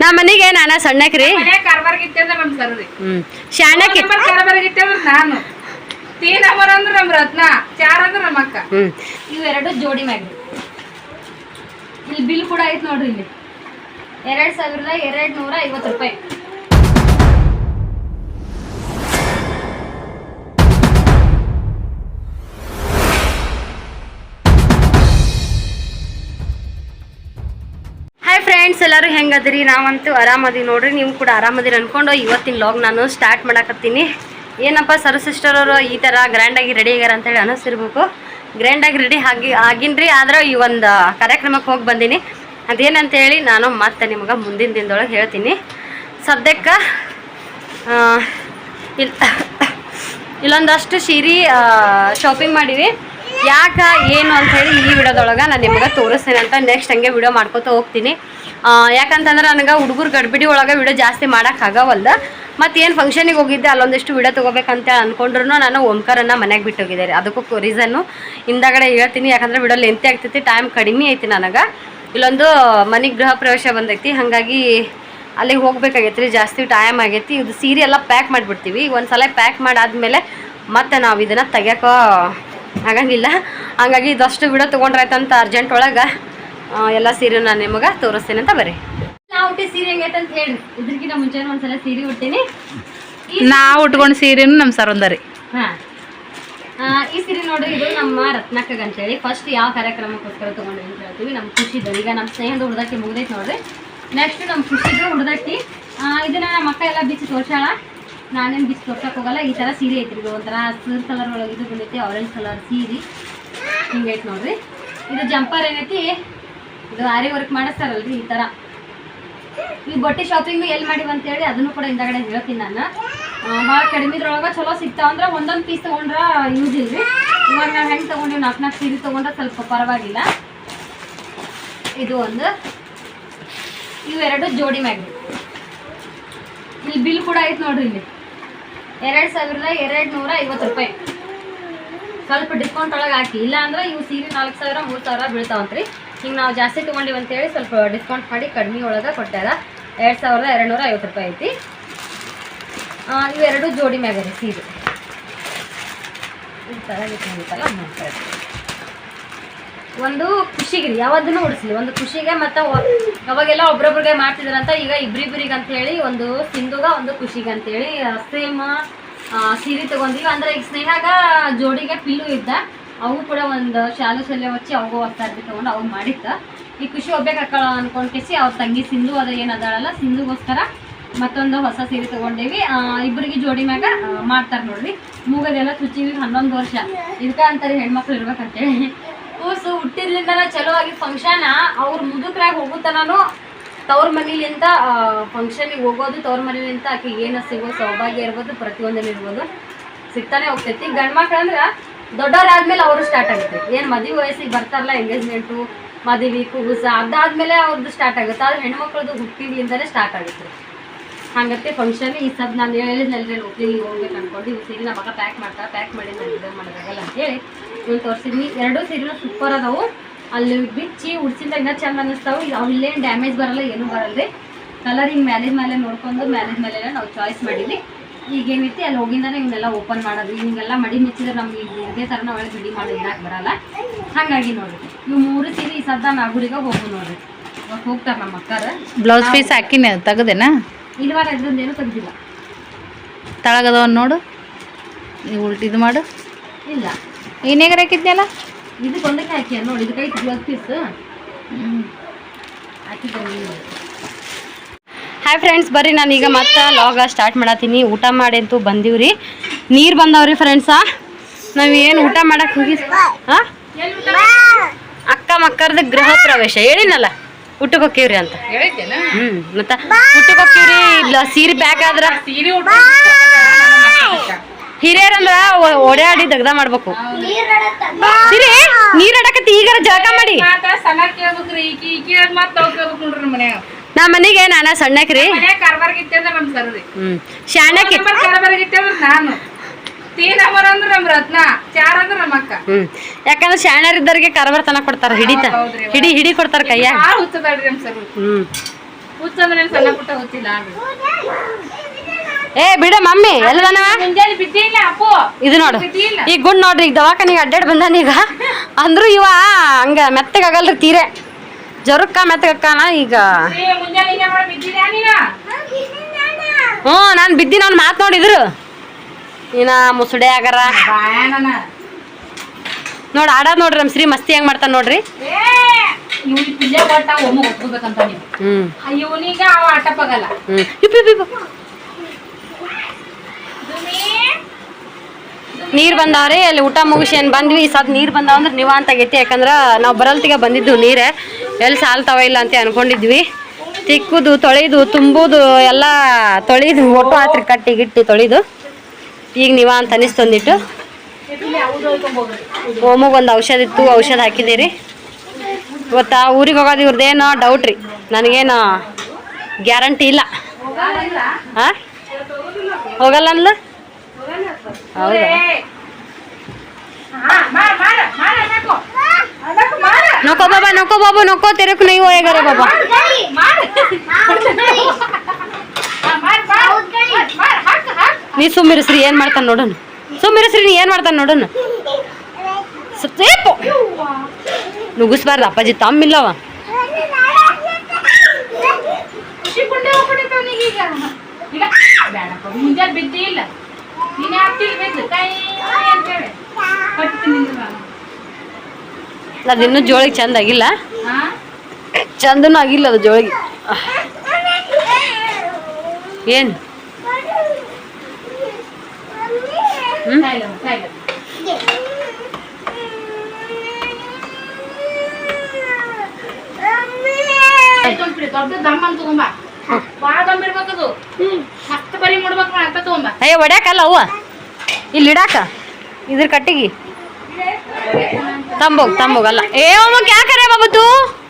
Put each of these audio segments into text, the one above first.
ನಾ ಮನೆಗೆ ನಾನ ಸಣ್ಣಕ್ರಿ. ಹ್ಮ್. ಶಾಣಕ್ಕೆ ಕಾರ್ಬಾರ್ ಅಂದ್ರೆ ನಮ್ ರತ್ನ ಚಾರ್ ಅಂದ್ರೆ ನಮ್ಮ ಅಕ್ಕ. ಹ್ಮ್. ಇವೆರಡು ಜೋಡಿ ಮ್ಯಾಗ್ರಿ. ಇಲ್ಲಿ ಬಿಲ್ ಕೂಡ ಐತ್ ನೋಡ್ರಿ ಇಲ್ಲಿ. ಎರಡ್ ಸಾವಿರದ ಎರಡ್ ನೂರ ಐವತ್ತು ರೂಪಾಯಿ. ಫ್ರೆಂಡ್ಸ್ ಎಲ್ಲರೂ ಹೆಂಗದ್ರಿ? ನಾವಂತೂ ಆರಾಮದಿ ನೋಡ್ರಿ, ನೀವು ಕೂಡ ಆರಾಮದಿರಿ ಅನ್ಕೊಂಡು ಇವತ್ತಿನ ಲಾಗ್ ನಾನು ಸ್ಟಾರ್ಟ್ ಮಾಡಕತ್ತೀನಿ. ಏನಪ್ಪ ಸರ್ವ ಸಿಸ್ಟರ್ ಅವರು ಈ ಥರ ಗ್ರ್ಯಾಂಡಾಗಿ ರೆಡಿ ಆಗ್ಯಾರ ಅಂತೇಳಿ ಅನಿಸಿರ್ಬೇಕು ಗ್ರ್ಯಾಂಡಾಗಿ ರೆಡಿ ಆಗಿ ಆಗಿನ್ರಿ, ಆದ್ರೆ ಈ ಒಂದು ಕಾರ್ಯಕ್ರಮಕ್ಕೆ ಹೋಗಿ ಬಂದೀನಿ. ಅದೇನಂತೇಳಿ ನಾನು ಮತ್ತೆ ನಿಮ್ಗೆ ಮುಂದಿನ ದಿನದೊಳಗೆ ಹೇಳ್ತೀನಿ. ಸದ್ಯಕ್ಕೆ ಇಲ್ಲೊಂದಷ್ಟು ಸೀರೆ ಶಾಪಿಂಗ್ ಮಾಡಿವಿ. ಯಾಕ, ಏನು ಅಂತ ಹೇಳಿ ಈ ವಿಡಿಯೋದೊಳಗೆ ನಾನು ನಿಮ್ಗೆ ತೋರಿಸ್ತೇನೆ ಅಂತ ನೆಕ್ಸ್ಟ್ ಹಂಗೆ ವಿಡಿಯೋ ಮಾಡ್ಕೊತ ಹೋಗ್ತೀನಿ. ಯಾಕಂತಂದ್ರೆ ನನಗೆ ಹುಡುಗರು ಗಡ್ಬಿಡಿ ಒಳಗೆ ವಿಡಿಯೋ ಜಾಸ್ತಿ ಮಾಡೋಕ್ಕಾಗವಲ್ದ ಮತ್ತು ಏನು ಫಂಕ್ಷನಿಗೆ ಹೋಗಿದ್ದೆ, ಅಲ್ಲೊಂದಿಷ್ಟು ವಿಡಿಯೋ ತೊಗೋಬೇಕಂತ ಅಂದ್ಕೊಂಡ್ರು ನಾನು ಓಂಕಾರನ್ನ ಮನೆಗೆ ಬಿಟ್ಟು ರೀ ಅದಕ್ಕೂ ರೀಸನ್ನು ಹಿಂದಗಡೆ ಹೇಳ್ತೀನಿ, ಯಾಕಂದ್ರೆ ವಿಡಿಯೋ ಲೆಂತಿ ಆಗ್ತೈತಿ ಟೈಮ್ ಕಡಿಮೆ ಐತಿ ನನಗೆ. ಇಲ್ಲೊಂದು ಮನೆ ಗೃಹ ಪ್ರವೇಶ ಬಂದೈತಿ, ಹಾಗಾಗಿ ಅಲ್ಲಿಗೆ ಹೋಗ್ಬೇಕಾಗೈತಿ ರೀ ಜಾಸ್ತಿ ಟೈಮ್ ಆಗೈತಿ. ಇದು ಸೀರೆ ಎಲ್ಲ ಪ್ಯಾಕ್ ಮಾಡಿಬಿಡ್ತೀವಿ. ಒಂದು ಸಲ ಪ್ಯಾಕ್ ಮಾಡಾದ್ಮೇಲೆ ಮತ್ತೆ ನಾವು ಇದನ್ನು ತೆಗಿಯೋಕೆ ಆಗಂಗಿಲ್ಲ. ಹಂಗಾಗಿ ಇದಷ್ಟು ವಿಡಿಯೋ ತೊಗೊಂಡ್ರಾಯ್ತಂತ ಅರ್ಜೆಂಟ್ ಒಳಗೆ ಎಲ್ಲ ಸೀರೆ ನಾನು ನಿಮಗೆ ತೋರಿಸ್ತೇನೆ ಅಂತ ಬರ್ರಿ. ನಾ ಹುಟ್ಟಿ ಸೀರೆ ಹೆಂಗೈತೆ ಅಂತ ಹೇಳಿ ಇದ್ರಕಿಂತ ಮುಂಚೆ ಒಂದ್ಸಲ ಸೀರೆ ಹುಟ್ಟಿನಿ ನಾ ಉಟ್ಕೊಂಡು ಸೀರೆನು ನಮ್ಮ ಸರ್ ಒಂದರಿ ಹಾ. ಆ, ಈ ಸೀರೆ ನೋಡ್ರಿ ಇದು ನಮ್ಮ ರತ್ನಾಕಗ್ ಅಂತೇಳಿ. ಫಸ್ಟ್ ಯಾವ ಕಾರ್ಯಕ್ರಮಕ್ಕೋಸ್ಕರ ತಗೊಂಡ್ರಿ ಅಂತ ಹೇಳ್ತೀವಿ. ನಮ್ಮ ಖುಷಿದು ಈಗ ನಮ್ಮ ಸ್ನೇಹದ ಹುಡ್ದಕ್ಕೆ ಮುಗ್ದೈತೆ ನೋಡ್ರಿ. ನೆಕ್ಸ್ಟ್ ನಮ್ಮ ಖುಷಿದು ಹುಡ್ದಟ್ಟಿ. ಇದನ್ನ ನಮ್ಮ ಅಕ್ಕ ಎಲ್ಲ ಬಿಚ್ಚಿ ತೋರ್ಸಾಳ ನಾನೇನು ಬಿಸಿ ತೋರ್ಸಕ್ ಹೋಗಲ್ಲ, ಈ ಥರ ಸೀರೆ ಐತ್ರಿ ಒಂಥರ ಹಸಿರು ಕಲರ್ ಒಳಗೆ ಇದು ಬಂದೈತಿ ಆರೆಂಜ್ ಕಲರ್ ಸೀರೆ. ಐತೆ ನೋಡ್ರಿ. ಇದು ಜಂಪರ್ ಏನೈತಿ? ಇದು ಆರಿ ವರ್ಕ್ ಮಾಡಿಸ್ತಾರಲ್ರಿ ಈ ಥರ ಈ ಬಟ್ಟೆ ಶಾಪಿಂಗ್ ಎಲ್ಲಿ ಅಂತ ಅಂತೇಳಿ ಅದನ್ನು ಕೂಡ ಹಿಂದಗಡೆ ಹೇಳ್ತೀನಿ ನಾನು. ಭಾಳ ಕಡಿಮೆದ್ರೊಳಗೆ ಚಲೋ ಸಿಗ್ತಾವ ಅಂದ್ರೆ ಒಂದೊಂದು ಪೀಸ್ ತೊಗೊಂಡ್ರೆ ಯೂಸ್ ಇಲ್ರಿ. ಇವಾಗ ನಾವು ಹೆಂಗೆ ತೊಗೊಂಡಿವಿ ನಾಲ್ಕು ನಾಲ್ಕು ಸೀರೆ ತೊಗೊಂಡ್ರೆ ಸ್ವಲ್ಪ ಪರವಾಗಿಲ್ಲ. ಇದು ಒಂದು. ಇವೆರಡು ಜೋಡಿ ಮ್ಯಾಗ್ರಿ ಇಲ್ಲಿ ಬಿಲ್ ಕೂಡ ಐತೆ ನೋಡ್ರಿ ಇಲ್ಲಿ. ಎರಡು ಸಾವಿರದ ಎರಡು ನೂರ ಐವತ್ತು ರೂಪಾಯಿ. ಸ್ವಲ್ಪ ಡಿಸ್ಕೌಂಟ್ ಒಳಗೆ ಹಾಕಿ. ಇಲ್ಲ ಅಂದ್ರೆ ಇವು ಸೀರೆ ನಾಲ್ಕು ಸಾವಿರ, ಮೂರು ಸಾವಿರ ಬೀಳ್ತಾವಂತ್ರಿ. ಹಿಂಗೆ ನಾವು ಜಾಸ್ತಿ ತೊಗೊಂಡಿವಿ ಅಂತೇಳಿ ಸ್ವಲ್ಪ ಡಿಸ್ಕೌಂಟ್ ಮಾಡಿ ಕಡಿಮೆ ಒಳಗೆ ಕೊಟ್ಟಾರ ಎರಡು ಸಾವಿರದ ಎರಡು ನೂರ ಐವತ್ತು ರೂಪಾಯಿ ಐತಿ. ಇವೆರಡು ಜೋಡಿ ಮ್ಯಾಗ ರೀ ಸೀರೆ. ಈ ಥರ ಮಾಡ್ತಾ ಇರ್ತೀವಿ. ಒಂದು ಖುಷಿಗೆ ಯಾವತ್ತೂ ಉಡಿಸ್ಲಿ. ಒಂದು ಖುಷಿಗೆ ಮತ್ತು ಅವಾಗೆಲ್ಲ ಒಬ್ರೊಬ್ರಿಗೆ ಮಾಡ್ತಿದ್ರಂತ ಈಗ ಇಬ್ರಿಬ್ರಿಗೆ ಅಂತ ಹೇಳಿ ಒಂದು ಸಿಂಧುಗ ಒಂದು ಖುಷಿಗೆ ಅಂತೇಳಿ ಸೇಮ್ ಸೀರೆ ತಗೊಂಡಿವಿ. ಅಂದ್ರೆ ಈಗ ಸ್ನೇಹಾಗ ಜೋಡಿಗೆ ಪಿಲ್ಲು ಇದ್ದ ಅವು ಕೂಡ ಒಂದು ಶಾಲು ಶಲ್ಯ ಹಚ್ಚಿ ಅವು ಅರ್ಬಿ ತೊಗೊಂಡು ಅವು ಮಾಡಿತ್ತ ಈ ಖುಷಿ ಒಬ್ಬೇಕು ಹಾಕಳ ಅನ್ಕೊಂಡ್ ಕೇಸಿ ಅವ್ರ ತಂಗಿ ಸಿಂಧು ಅದ ಏನು ಅದಾಳಲ್ಲ ಸಿಂಧುಗೋಸ್ಕರ ಮತ್ತೊಂದು ಹೊಸ ಸೀರೆ ತಗೊಂಡೇವಿ. ಆ, ಇಬ್ರಿಗೆ ಜೋಡಿ ಮ್ಯಾಗ ಮಾಡ್ತಾರೆ ನೋಡ್ರಿ. ಮೂಗದೆಲ್ಲ ಚುಚ್ಚಿವಿ ಹನ್ನೊಂದು ವರ್ಷ. ಇದಕ್ಕ ಅಂತಾರೆ ಹೆಣ್ಮಕ್ಳು ಇರ್ಬೇಕಂತೇಳಿ. ಕೂಸು ಹುಟ್ಟಿದ್ಲಿಂದನ ಚಲೋ ಆಗಿ ಫಂಕ್ಷನ್ ಅವ್ರ ಮುದುಕ್ರಾಗ ಹೋಗುತ್ತನೂ ತವ್ರ ಮನೇಲಿಂದ ಫಂಕ್ಷನಿಗೆ ಹೋಗೋದು, ತವ್ರ ಮನೇಲಿಂದ ಆಕೆ ಏನ ಸಿಗೋ ಸೌಭಾಗ್ಯ ಇರ್ಬೋದು ಪ್ರತಿಯೊಂದನ್ನು ಇರ್ಬೋದು, ಸಿಗ್ತಾನೆ ಹೋಗ್ತೈತಿ. ಗಂಡ್ ಮಕ್ಳು ಅಂದ್ರೆ ದೊಡ್ಡವರಾದ್ಮೇಲೆ ಅವರು ಸ್ಟಾರ್ಟ್ ಆಗುತ್ತೆ. ಏನು ಮದುವೆ ವಯಸ್ಸಿಗೆ ಬರ್ತಾರಲ್ಲ ಎಂಗೇಜ್ಮೆಂಟು ಮದುವೆ, ಕೂಸ, ಅದಾದ್ಮೇಲೆ ಅವ್ರದ್ದು ಸ್ಟಾರ್ಟ್ ಆಗುತ್ತೆ. ಆದ್ರೆ ಹೆಣ್ಮಕ್ಳದ್ದು ಹುಟ್ಟಿದ್ಲಿಂದನೇ ಸ್ಟಾರ್ಟ್ ಆಗುತ್ತೆ. ಹಾಗತ್ತೆ ಫಂಕ್ಷನ್ ಈ ಸದ್ ನಾನು ಹೇಳಿದ್ನಲ್ರಿ ಒಬ್ಳಿಗೆ ಹೋಗ್ಬೇಕು ಅನ್ಕೊಂಡು ಈ ಸೀರೆ ನಮ್ಮ ಪ್ಯಾಕ್ ಮಾಡ್ತಾ ಪ್ಯಾಕ್ ಮಾಡಿ ನಾನು ವಿಡಿಯೋ ಮಾಡೋದಾಗಲ್ಲ ಅಂತೇಳಿ. ಇವ್ನು ತೋರಿಸಿದ್ವಿ ಎರಡೂ ಸೀರೆನೂ ಸೂಪರ್ ಅದಾವು. ಅಲ್ಲಿ ಬಿಚ್ಚಿ ಉಡ್ಸಿಂದ ಇನ್ನೂ ಚಂದ ಅನ್ನಿಸ್ತಾವೆ. ಅಲ್ಲೇನು ಅವು ಇಲ್ಲೇನು ಡ್ಯಾಮೇಜ್ ಬರಲ್ಲ ಏನೂ ಬರಲ್ಲ ರೀ ಕಲರ್ ಹಿಂಗೆ ಮ್ಯಾಲೇಜ್ ಮೇಲೆ ನೋಡ್ಕೊಂಡು ಮ್ಯಾಲೇಜ್ ಮೇಲೆ ನಾವು ಚಾಯ್ಸ್ ಮಾಡಿದ್ವಿ. ಈಗ ಏನೈತಿ ಅಲ್ಲಿ ಹೋಗಿಂದಾನೆ ಇವನ್ನೆಲ್ಲ ಓಪನ್ ಮಾಡೋದು. ಹಿಂಗೆಲ್ಲ ಮಡಿ ಮುಚ್ಚಿದ್ರೆ ನಮ್ಗೆ ಈಗ ಇದೇ ಥರನ ಒಳಗೆ ಬಿಡಿ ಮಾಡಿ ಇಡಕ್ಕೆ ಬರಲ್ಲ. ಹಾಗಾಗಿ ನೋಡಿ ಇವು ಮೂರು ಸೀರೆ ಈ ಸದ್ದ ನಾಗೂರಿಗ ಹೋಗು ನೋಡ್ರಿ. ಹೋಗ್ತಾರೆ ನಮ್ಮ ಅಕ್ಕಾರ. ಬ್ಲೌಸ್ ಪೀಸ್ ಹಾಕಿನ ತೆಗದೇನಾ? ಇಲ್ವಾರ ವಾರ ಇದ್ರದ್ದು ಏನೂ ತೆಗ್ದಿಲ್ಲ. ತಳಗದವನ್ ನೋಡು. ನೀವು ಉಲ್ಟಿದು ಮಾಡು. ಇಲ್ಲ. ಏನೇಗಾರ ಹಾಕಿದ್ನಲ್ಲ ಇದು ಒಂದಕ್ಕೆ ಹಾಕಿ ನೋಡಿ ಇದಕ್ಕೆ ಪೀಸ್ ಹಾಯ್ ಫ್ರೆಂಡ್ಸ್ ಬರ್ರಿ ನಾನು ಈಗ ಮತ್ತೆ ಲಾಗ ಸ್ಟಾರ್ಟ್ ಮಾಡತ್ತೀನಿ. ಊಟ ಮಾಡಿ ಅಂತೂ ಬಂದೀವ್ರಿ ನೀರು ಬಂದವ್ರಿ ಫ್ರೆಂಡ್ಸಾ ನಾವು ಏನು ಊಟ ಮಾಡಕ್ಕೆ ಹೋಗಿ ಹಾಂ ಅಕ್ಕ ಮಕ್ಕರ್ದು ಗೃಹ ಪ್ರವೇಶ. ಹೇಳಿನಲ್ಲ ಊಟಕ್ಕೆ ಹೋಗ್ತೀವ್ರಿ ಅಂತ. ಹ್ಞೂ ಮತ್ತೆ ಊಟಕ್ಕೆ ಹೋಗ್ತೀವ್ರಿ ಇಲ್ಲ ಸೀರೆ ಬ್ಯಾಗ್ ಆದ್ರೆ ಸೀರೆ ಹಿರಿಯರಂದ್ರ ಓಡಾಡಿ ದಗ್ದ ಮಾಡ್ಬೇಕು. ಸಿರಿ ನೀರ್ ಅಡಕತ್ತಿ ಈಗ ಜಳಕ ಮಾಡಿ. ನಾ ಮನೆಗೆ ನಾನ ಸಣ್ಣಕ್ರಿ ಹ್ಮ್. ಶಾಣಕ್ಕೆ ಹ್ಮ್. ಯಾಕಂದ್ರೆ ಶಾಣ್ಯರಿದ್ದವ್ರಿಗೆ ಕರಬರ್ ತನ ಕೊಡ್ತಾರ ಹಿಡಿತ. ಹಿಡಿ ಹಿಡಿ ಕೊಡ್ತಾರ ಕೈಯ ಹ್ಮ್. ಏ ಬಿಡ ಮಮ್ಮಿ ಎಲ್ಲದನವ? ಇದು ನೋಡು. ಈಗ ಗುಡ್ ನೋಡ್ರಿ ಈಗ ದವಾಖಾನಿಗೆ ಅಡ್ಡಾಡ್ ಬಂದಾನ ಈಗ. ಅಂದ್ರು ಇವ ಹಂಗ ಮೆತ್ತಗಾಗಲ್ರಿ ತೀರೆ. ಜರುಕ್ಕ ಮೆತ್ತಗಕ್ಕನ ಈಗ. ನಾನ್ ನೀನ? ಹ್ಞೂ ನಾನು ಬಿದ್ದಿ ಅವ್ನು ಮಾತು ನೋಡಿದ್ರು ಇನ್ನ ಮುಸುಡೆ ಆಗರ. ನೋಡ್ ಆಡೋದ್ ನೋಡ್ರಿ ನಮ್ಮ ಶ್ರೀ ಮಸ್ತಿ ಹೆಂಗ್ ಮಾಡ್ತಾನ ನೋಡ್ರಿ. ಹ್ಮ್. ನೀರ್ ಬಂದಾವ್ರಿ ಅಲ್ಲಿ ಊಟ ಮುಗಿಸಿ ಏನು ಬಂದ್ವಿ ಸದ್ ನೀರು ಬಂದಾವ ಅಂದ್ರೆ ನೀವ ಅಂತ ಆಗೈತಿ ಯಾಕಂದ್ರೆ ನಾವು ಬರಲ್ತಿಗೆ ಬಂದಿದ್ದು ನೀರೇ. ಎಲ್ಲಿ ಸಾಲ್ತಾವ ಇಲ್ಲ ಅಂತ ಅನ್ಕೊಂಡಿದ್ವಿ. ತಿಕ್ಕುದು, ತೊಳೆದು, ತುಂಬುದು, ಎಲ್ಲ ತೊಳೆದು, ಒಟ್ಟು ಆತ್ರಿ ಕಟ್ಟಿ ಗಿಟ್ಟಿ ತೊಳೆದು. ಈಗ ನೀವ ಅಂತ ಅನಿಸ್ತೊಂದಿಟ್ಟು. ಓಮಗ್ ಒಂದು ಔಷಧ ಇತ್ತು, ಔಷಧ ಹಾಕಿದ್ದೀರಿ. ಇವತ್ತು ಊರಿಗೆ ಹೋಗೋದು ಇವ್ರದ್ದೇನೋ ಡೌಟ್ ರೀ. ನನಗೇನು ಗ್ಯಾರಂಟಿ ಇಲ್ಲ. ಹಾ ಹೋಗಲ್ಲ ಅನ್ಲ ನೋಕೋ ಬಾಬಾ ನೋಕೋ ಬಾಬು ನೋಕೋ ತೆರಕು ನೈ ಹೋಗ್ಯಾರ ಬಾಬಾ. ನೀ ಸುಮ್ಮಿರಿಸ್ರಿ ಏನ್ ಮಾಡ್ತಾನ ನೋಡೋಣ. ಸುಮ್ಮಿರಿಸ್ರಿ ನೀ ಏನ್ ಮಾಡ್ತಾನ ನೋಡೋಣ. ಸೇಪು ನುಗ್ಗಿಸ್ಬಾರ್ದು ಅಪ್ಪಾಜಿ ತಮ್ಮಿಲ್ಲವ. ಮುಂಜಾನೆ ಬಿದ್ದಿ ಇಲ್ಲ. ನೀನೇ ಆಗ್ತಿಲ್ಲ ಬಿದ್ದು ಕೈ ಅಂತೇಳಿ ಕಟ್ತೀನಿ ನಾನು ಅದು ಇನ್ನೂ ಜೋಳಿಗೆ ಚಂದ ಆಗಿಲ್ಲ. ಚಂದನೂ ಆಗಿಲ್ಲ ಅದು ಜೋಳಿಗೆ. ಏನು? ದೊಡ್ಡ ದಮ್ಮನ್ ತಗೊಂಬ ಭಾಳ ದಮ್ ಇರ್ಬೇಕದು ಮಸ್ತ್ ಬರಿ ಮಾಡ್ಬೇಕು ಅಂತ ತಗೊಂಬ. ಅಯ್ಯ ಒಡ್ಯಾಕಲ್ಲ ಅವ್ವ? ಇಲ್ಲಿ ಇಡಾಕ? ಇದ್ರ ಕಟ್ಟಿಗೆ? ತಂಬೋಗ್ ತಂಬೋಗಲ್ಲ ಏ ಅಮ್ಮಕ್ ಯಾಕರೆ ಬಾಬತ್ತು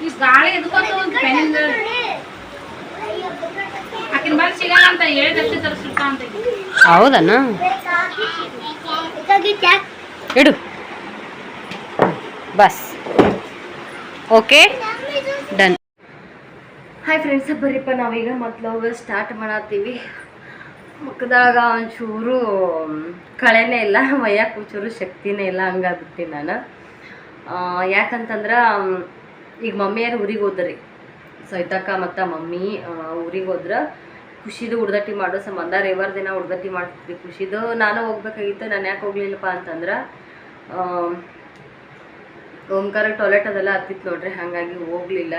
ಈ ಗಾಳಿ ಒಂದು ಆಕಿನ ಬಂದು ಸಿಗಲ್ಲ ಅಂತ ಹೇಳಿದಷ್ಟೇ ಅಂತ ಇಡು. Bus. Okay done. Hi friends ಬರ್ರಿಪ್ಪ, ನಾವೀಗ ಮೊದ್ಲು ಸ್ಟಾರ್ಟ್ ಮಾಡತ್ತೀವಿ. ಮುಖದಾಗ ಒಂಚೂರು ಕಳೆನೇ ಇಲ್ಲ ಮೈಯಾಕ ಒಂಚೂರು ಶಕ್ತಿನೇ ಇಲ್ಲ, ಹಂಗಾಗ್ಬಿಟ್ಟು ನಾನು. ಯಾಕಂತಂದ್ರೆ ಈಗ ಮಮ್ಮಿಯಾರು ಊರಿಗೆ ಹೋದ್ರಿ. ಸೈತಕ್ಕ ಮತ್ತು ಮಮ್ಮಿ ಊರಿಗೆ ಹೋದ್ರೆ ಖುಷಿದು ಉಡ್ದಟ್ಟಿ ಮಾಡೋ. ಸಂಬಂಧ ರೇವರ್ ದಿನ ಉಡ್ದಟ್ಟಿ ಮಾಡ್ತಿದ್ವಿ ಖುಷಿದು. ನಾನು ಹೋಗ್ಬೇಕಾಗಿತ್ತು, ನಾನು ಯಾಕೆ ಹೋಗ್ಲಿಲ್ಲಪ್ಪ ಅಂತಂದ್ರೆ ಓಂಕಾರ ಟಾಯ್ಲೆಟ್ ಅದೆಲ್ಲ ಹತ್ತಿತ್ತು ನೋಡ್ರಿ, ಹಾಗಾಗಿ ಹೋಗ್ಲಿಲ್ಲ.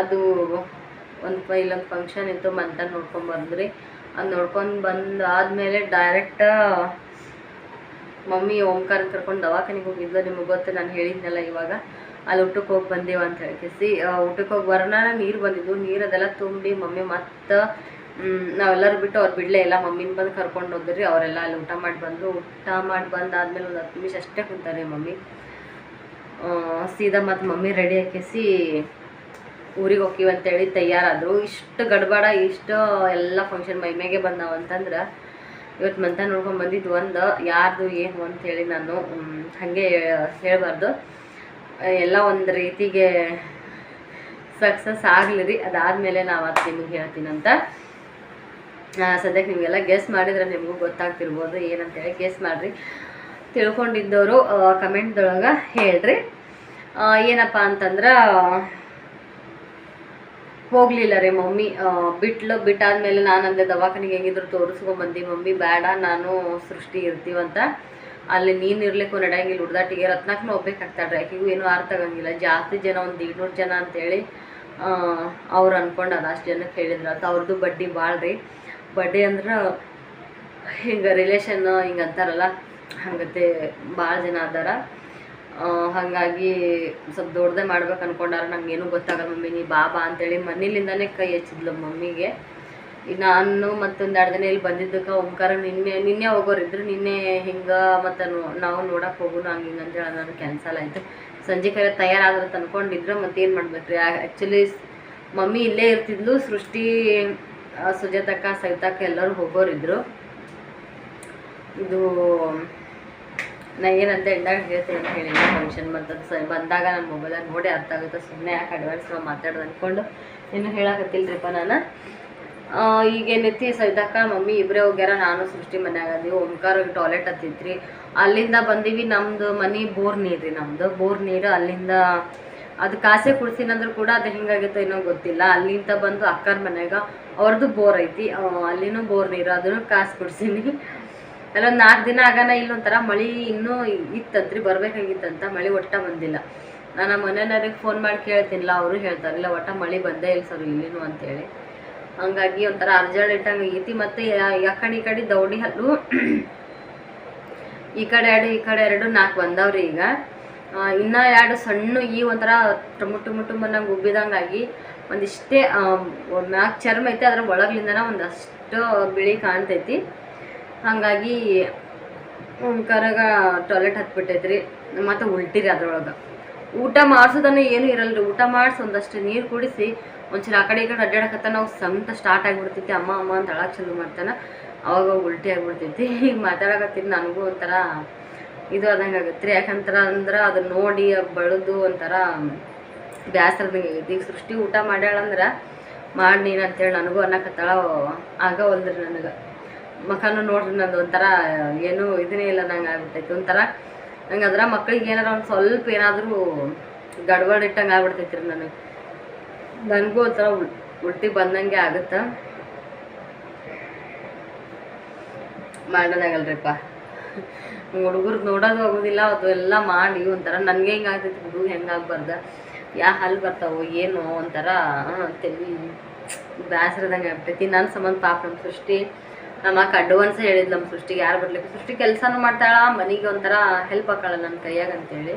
ಅದು ಒಂದು ಇಲ್ಲೊಂದು ಫಂಕ್ಷನ್ ಇತ್ತು ಮಂತ ನೋಡ್ಕೊಂಡು ಬಂದ್ರಿ ಅದು ನೋಡ್ಕೊಂಡು ಬಂದು ಆದಮೇಲೆ ಡೈರೆಕ್ಟ ಮಮ್ಮಿ ಓಂಕಾರ ಕರ್ಕೊಂಡು ದವಾಖಾನಿಗೆ ಹೋಗಿದ್ದು ನಿಮಗೆ ಗೊತ್ತು, ನಾನು ಹೇಳಿದ್ನಲ್ಲ ಇವಾಗ. ಅಲ್ಲಿ ಊಟಕ್ಕೆ ಹೋಗಿ ಬಂದೇವು ಅಂತ ಹೇಳ್ಕೇಸಿ. ಊಟಕ್ಕೆ ಹೋಗಿ ಬರೋಣ, ನೀರು ಬಂದಿದ್ದು ನೀರು ಅದೆಲ್ಲ ತುಂಬಿ ಮಮ್ಮಿ ಮತ್ತು ನಾವೆಲ್ಲರೂ ಬಿಟ್ಟು ಅವ್ರು ಬಿಡಲೇ ಇಲ್ಲ. ಮಮ್ಮಿನ ಬಂದು ಕರ್ಕೊಂಡು ಹೋದ್ರಿ. ಅವರೆಲ್ಲ ಅಲ್ಲಿ ಊಟ ಮಾಡಿ ಬಂದರು ಊಟ ಮಾಡಿ ಬಂದಾದ್ಮೇಲೆ ಒಂದು ಹತ್ತು ನಿಮಿಷ ಅಷ್ಟೇ ಕುಂತಾರೆ ಮಮ್ಮಿ. ಸೀದಾ ಮತ್ತು ಮಮ್ಮಿ ರೆಡಿ ಹಾಕಿಸಿ ಊರಿಗೆ ಹೋಗ್ತೀವಿ ಅಂತೇಳಿ ತಯಾರಾದರು ಇಷ್ಟು ಗಡ್ಬಡ, ಇಷ್ಟು ಎಲ್ಲ ಫಂಕ್ಷನ್ ಮೈಮೇಗೆ ಬಂದಾವ ಅಂತಂದ್ರೆ ಇವತ್ತು ಮಂತ ನೋಡ್ಕೊಂಡು ಬಂದಿದ್ದು ಒಂದು, ಯಾರ್ದು ಏನು ಅಂತೇಳಿ ನಾನು ಹಾಗೆ ಹೇಳಬಾರ್ದು. ಎಲ್ಲ ಒಂದು ರೀತಿಗೆ ಸಕ್ಸಸ್ ಆಗಲಿ ರೀ ಅದಾದಮೇಲೆ ನಾವು ಅದು ನಿಮಗೆ ಹೇಳ್ತೀನಂತ ಸದ್ಯಕ್ಕೆ ನಿಮಗೆಲ್ಲ ಗೆಸ್ ಮಾಡಿದ್ರೆ ನಿಮಗೂ ಗೊತ್ತಾಗ್ತಿರ್ಬೋದು ಏನಂತೇಳಿ ಗೆಸ್ ಮಾಡಿರಿ. ತಿಳ್ಕೊಂಡಿದ್ದವರು ಕಮೆಂಟ್ದೊಳಗೆ ಹೇಳ್ರಿ. ಏನಪ್ಪ ಅಂತಂದ್ರೆ ಹೋಗ್ಲಿಲ್ಲ ರೀ ಮಮ್ಮಿ. ಬಿಟ್ಲು, ಬಿಟ್ಟಾದ್ಮೇಲೆ ನಾನು ಅಂದೆ, ದವಾಖಾನೆಗೆ ಹೆಂಗಿದ್ರು ತೋರಿಸ್ಕೊಂಬಂದು ಮಮ್ಮಿ, ಬೇಡ, ನಾನು ಸೃಷ್ಟಿ ಇರ್ತೀವಂತ. ಅಲ್ಲಿ ನೀನು ಇರ್ಲಿಕ್ಕೂ ನಡೆಯಂಗಿಲ್ಲ, ಹುಡ್ದಾಟಿಗೆ. ರತ್ನಾಕ್ನೂ ಒಬ್ಬೇಕಾಗ್ತಾಳ್ರಿ ಆಕೆಗೂ ಏನೂ ಅರ್ಥ ಆಗಂಗಿಲ್ಲ. ಜಾಸ್ತಿ ಜನ ಒಂದು ಏಳ್ನೂರು ಜನ ಅಂತೇಳಿ ಅವ್ರು ಅನ್ಕೊಂಡು ಅದು ಅಷ್ಟು ಜನಕ್ಕೆ ಹೇಳಿದ್ರು ಅಂತ ಅವ್ರದ್ದು ಬಡ್ಡಿ ಭಾಳ ರೀ. ಬಡ್ಡಿ ಅಂದ್ರೆ ಹಿಂಗೆ ರಿಲೇಷನ್ ಹಿಂಗೆ ಅಂತಾರಲ್ಲ, ಹಂಗತೆ ಭಾಳ ಜನ ಅದಾರ. ಹಾಗಾಗಿ ಸ್ವಲ್ಪ ದೊಡ್ಡದೇ ಮಾಡ್ಬೇಕು ಅನ್ಕೊಂಡಾರ ಏನೂ ಗೊತ್ತಾಗಲ್ಲ ಮಮ್ಮಿ, ನೀ ಬಾ ಬಾ ಅಂತೇಳಿ ಮನೇಲಿಂದಾನೇ ಕೈ ಹಚ್ಚಿದ್ಲು ಮಮ್ಮಿಗೆ. ನಾನು ಮತ್ತೊಂದು ಎರಡು ದಿನ ಇಲ್ಲಿ ಬಂದಿದ್ದಕ್ಕೆ ಓಂಕಾರ ನಿನ್ನೆ ನಿನ್ನೆ ಹೋಗೋರಿದ್ರು, ನಿನ್ನೆ ಹಿಂಗೆ ಮತ್ತು ನಾವು ನೋಡಕ್ಕೆ ಹೋಗೋಣ ಹಂಗೆ ಹಿಂಗೆ ಅಂತೇಳಿ ಅದು ಕ್ಯಾನ್ಸಲ್ ಆಯಿತು. ಸಂಜೆ ಕರೆ ತಯಾರಾದ್ರೆ ತಂದ್ಕೊಂಡಿದ್ರು ಮತ್ತೇನು ಮಾಡ್ಬೇಕ್ರಿ? ಆ್ಯಕ್ಚುಲಿ ಮಮ್ಮಿ ಇಲ್ಲೇ ಇರ್ತಿದ್ಲು, ಸೃಷ್ಟಿ ಸುಜಾತಕ್ಕ, ಸವಿತಕ್ಕ ಎಲ್ಲರೂ ಹೋಗೋರಿದ್ರು. ಇದು ನಾ ಏನಂತ ಎಂದಾಗ ಹೇಳ್ತೀನಿ ಅಂತ ಹೇಳಿ ಫಂಕ್ಷನ್ ಮತ್ತು ಸ ಬಂದಾಗ ನನ್ನ ಮೊಬೈಲಲ್ಲಿ ನೋಡಿ ಅರ್ಥ ಆಗುತ್ತೆ. ಸುಮ್ಮನೆ ಯಾಕೆ ಅಡ್ವಾನ್ಸ್ ನಾವು ಮಾತಾಡೋದು ಅಂದ್ಕೊಂಡು ಇನ್ನೂ ಹೇಳಕತ್ತಿಲ್ರಿಪ್ಪ ನಾನು. ಈಗೇನೈತಿ ಸೈದಕ್ಕ ಮಮ್ಮಿ ಇಬ್ಬರೇ ಹೋಗ್ಯಾರ, ನಾನು ಸೃಷ್ಟಿ ಮನ್ಯಾಗ ಅದೀವಿ. ಓಂಕಾರ ಟಾಯ್ಲೆಟ್ ಹತ್ತಿತ್ರಿ. ಅಲ್ಲಿಂದ ಬಂದೀವಿ ನಮ್ಮದು ಮನೆ ಬೋರ್ ನೀರು ರೀ ನಮ್ದು. ಬೋರ್ ನೀರು ಅಲ್ಲಿಂದ ಅದು ಕಾಸೆ ಕುಡ್ಸಿನಂದ್ರೂ ಕೂಡ ಅದು ಹೆಂಗಾಗಿತ್ತೋ ಏನೋ ಗೊತ್ತಿಲ್ಲ. ಅಲ್ಲಿಂದ ಬಂದು ಅಕ್ಕರ ಮನ್ಯಾಗ ಅವ್ರದ್ದು ಬೋರ್ ಐತಿ. ಅಲ್ಲಿನೂ ಬೋರ್ ನೀರು ಅದನ್ನು ಕಾಸು ಕುಡ್ಸೀನಿ. ಎಲ್ಲ ನಾಲ್ಕು ದಿನ ಆಗಾನ ಇಲ್ಲೊಂಥರ ಮಳೆ ಇನ್ನೂ ಇತ್ತಂತ್ರಿ, ಬರ್ಬೇಕಾಗಿತ್ತಂತ ಮಳೆ ಒಟ್ಟ ಬಂದಿಲ್ಲ. ನಾನು ಮನೆಯವ್ರಿಗೆ ಫೋನ್ ಮಾಡಿ ಕೇಳ್ತೀನಿಲ್ಲ, ಅವರು ಹೇಳ್ತಾರೆ, ಇಲ್ಲ ಒಟ್ಟ ಮಳೆ ಬಂದೇ ಇಲ್ಲ ಸರ್ ಇಲ್ಲಿನೂ ಅಂತೇಳಿ. ಹಂಗಾಗಿ ಒಂಥರ ಅರ್ಜೆಂಟ್ ಇಟ್ಟಂಗೆ ಆಗೈತಿ. ಮತ್ತು ಯಾಕಡೆ ಈ ಕಡೆ ದೌಡಿ ಹಲ್ಲು? ಈ ಕಡೆ ಎರಡು, ಈ ಕಡೆ ಎರಡು ನಾಲ್ಕು ಬಂದವ್ರಿ ಈಗ. ಇನ್ನ ಎರಡು ಸಣ್ಣ ಈ ಒಂಥರ ಟುಮು ಟುಮು ಟುಮನ್ನಂಗೆ ಉಬ್ಬಿದಂಗಾಗಿ ಒಂದಿಷ್ಟೇ ನಾಲ್ಕು ಚರ್ಮ ಐತೆ, ಅದ್ರ ಒಳಗ್ಲಿಂದನ ಒಂದಷ್ಟು ಬಿಳಿ ಕಾಣ್ತೈತಿ. ಹಾಗಾಗಿ ಕರಗ ಟಾಯ್ಲೆಟ್ ಹತ್ಬಿಟ್ಟೈತ್ರಿ. ಮತ್ತು ಉಲ್ಟಿರಿ ಅದ್ರೊಳಗೆ. ಊಟ ಮಾಡ್ಸೋದನ್ನ ಏನು ರೀ ಊಟ ಮಾಡಿಸಿ ಒಂದಷ್ಟು ನೀರು ಕುಡಿಸಿ ಒಂಚೂರು ಆ ಕಡೆ ಈ ಕಡೆ ಅಡ್ಡಾಡಕತ್ತ ನಾವು ಸಂತ ಸ್ಟಾರ್ಟ್ ಆಗಿಬಿಡ್ತೈತಿ. ಅಮ್ಮ ಅಮ್ಮ ಅಂತ ಅಳಕ್ಕೆ ಚಲೋ ಮಾಡ್ತಾನೆ. ಅವಾಗ ಉಲ್ಟಿ ಆಗಿಬಿಡ್ತೈತಿ. ಈಗ ಮಾತಾಡಕತ್ತೀನಿ. ನನಗೂ ಒಂಥರ ಇದು ಆದಂಗೆ ಆಗತ್ತೆ ರೀ ಯಾಕಂತರ ಅಂದ್ರೆ ಅದನ್ನ ನೋಡಿ ಬಳದು ಒಂಥರ ಬೇಸರದಂಗೆ ಆಗೈತಿ. ಈಗ ಸೃಷ್ಟಿ ಊಟ ಮಾಡ್ಯಾಳಂದ್ರೆ, ಮಾಡಿ ನೀನು ಅಂತೇಳಿ ನನಗೂ ಅನ್ನಕತ್ತಾಳ ಆಗವಲ್ದ್ರಿ ನನಗೆ. ಮಖನೂ ನೋಡ್ರಿ ನಂದು ಒಂಥರ ಏನೂ ಇದನ್ನೇ ಇಲ್ಲ, ನಂಗೆ ಆಗ್ಬಿಟ್ಟೈತಿ ಒಂಥರ ನಂಗೆ ಅದರ ಮಕ್ಳಿಗೆ ಏನಾರ ಒಂದು ಸ್ವಲ್ಪ ಏನಾದರೂ ಗಡ್ಬಡ್ ಇಟ್ಟಂಗೆ ಆಗ್ಬಿಡ್ತೈತಿ ರೀ ನನಗೆ. ನನಗೂ ಒಂಥರ ಉಲ್ಟಿ ಬಂದಂಗೆ ಆಗುತ್ತೆ. ಮಾಡೋದಾಗಲ್ರಿಪ್ಪ. ಹುಡುಗರು ನೋಡೋದು ಹೋಗೋದಿಲ್ಲ ಅದು ಎಲ್ಲ ಮಾಡಿ ಒಂಥರ ನನಗೆ ಹಿಂಗೆ ಆಗ್ತೈತಿ ಹುಡುಗ ಹೆಂಗೆ ಆಗ್ಬಾರ್ದು, ಯಾ ಹಲ್ಲು ಬರ್ತಾವೋ ಏನೋ ಒಂಥರ ತೆಲಿ ಬೇಸರದಂಗೆ ಆಗ್ಬಿಟ್ಟೈತಿ ನನ್ನ ಸಂಬಂಧ ಪಾಪ ಸೃಷ್ಟಿ ನಮ್ಮ ಅಕ್ಕ ಅಡ್ವಾನ್ಸ್ ಹೇಳಿದ್ಲು ನಮ್ಮ ಸೃಷ್ಟಿಗೆ, ಯಾರು ಬರ್ಲಿಕ್ಕೆ? ಸೃಷ್ಟಿ ಕೆಲಸನೂ ಮಾಡ್ತಾಳ, ಮನೆಗೆ ಒಂಥರ ಹೆಲ್ಪ್ ಆಕಾಳ ನನ್ನ ಕೈಯಾಗ ಅಂತೇಳಿ.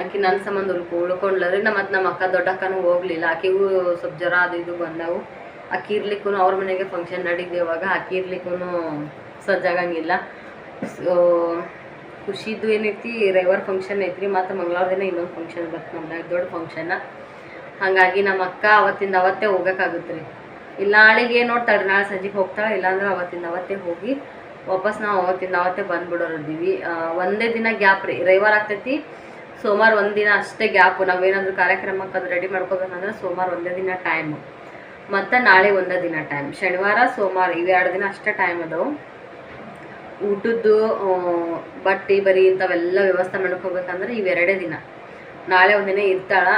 ಆಕೆ ನನ್ನ ಸಂಬಂಧ ಉಳ್ಕೊ ಉಳ್ಕೊಂಡ್ಲರಿ ನಮ್ಮ ಮತ್ತು ನಮ್ಮ ಅಕ್ಕ ದೊಡ್ಡ ಅಕ್ಕನೂ ಹೋಗ್ಲಿಲ್ಲ. ಆಕೆಗೂ ಸ್ವಲ್ಪ ಜ್ವರ ಅದು ಇದು ಬಂದವು. ಅಕ್ಕಿ ಇರ್ಲಿಕ್ಕೂ ಅವ್ರ ಮನೆಗೆ ಫಂಕ್ಷನ್ ನಡೀದೇವಾಗ ಅಕ್ಕಿ ಇರ್ಲಿಕ್ಕೂ ಸಜ್ಜಾಗಂಗಿಲ್ಲ ಸೊ ಖುಷಿದು ಏನೈತಿ, ರವಿವಾರ ಫಂಕ್ಷನ್ ಐತ್ರಿ, ಮತ್ತು ಮಂಗಳವಾರ ದಿನ ಇನ್ನೊಂದು ಫಂಕ್ಷನ್ ಬರ್ತದೆ ನಮ್ಮನ್ಯಾಗ ದೊಡ್ಡ ಫಂಕ್ಷನ್ ಹಾಗಾಗಿ ನಮ್ಮ ಅಕ್ಕ ಅವತ್ತಿಂದ ಅವತ್ತೇ ಹೋಗೋಕ್ಕಾಗುತ್ತೆ ರೀ ಇಲ್ಲ ನಾಳೆಗೆ ನೋಡ್ತಾಳೆ ನಾಳೆ ಸಂಜೆಗೆ ಹೋಗ್ತಾಳೆ, ಇಲ್ಲಾಂದ್ರೆ ಅವತ್ತಿಂದ ಅವತ್ತೇ ಹೋಗಿ ವಾಪಸ್ ನಾವು ಅವತ್ತಿಂದ ಅವತ್ತೇ ಬಂದ್ಬಿಡೋರಿದ್ದೀವಿ ಒಂದೇ ದಿನ ಗ್ಯಾಪ್ ರೀ. ರವಿವಾರ ಆಗ್ತೈತಿ, ಸೋಮವಾರ ಒಂದಿನ ದಿನ ಅಷ್ಟೇ ಗ್ಯಾಪು. ನಾವೇನಾದರೂ ಕಾರ್ಯಕ್ರಮಕ್ಕೆ ಅದು ರೆಡಿ ಮಾಡ್ಕೋಬೇಕಂದ್ರೆ ಸೋಮವಾರ ಒಂದೇ ದಿನ ಟೈಮು. ಮತ್ತು ನಾಳೆ ಒಂದೇ ದಿನ ಟೈಮ್. ಶನಿವಾರ, ಸೋಮವಾರ ಇವೆರಡು ದಿನ ಅಷ್ಟೇ ಟೈಮ್ ಅದಾವು. ಊಟದ್ದು ಬಟ್ಟೆ, ಬರೀ ಇಂಥವೆಲ್ಲ ವ್ಯವಸ್ಥೆ ಮಾಡ್ಕೋಬೇಕಂದ್ರೆ ಇವೆರಡೇ ದಿನ. ನಾಳೆ ಒಂದಿನ ಇರ್ತಾಳ.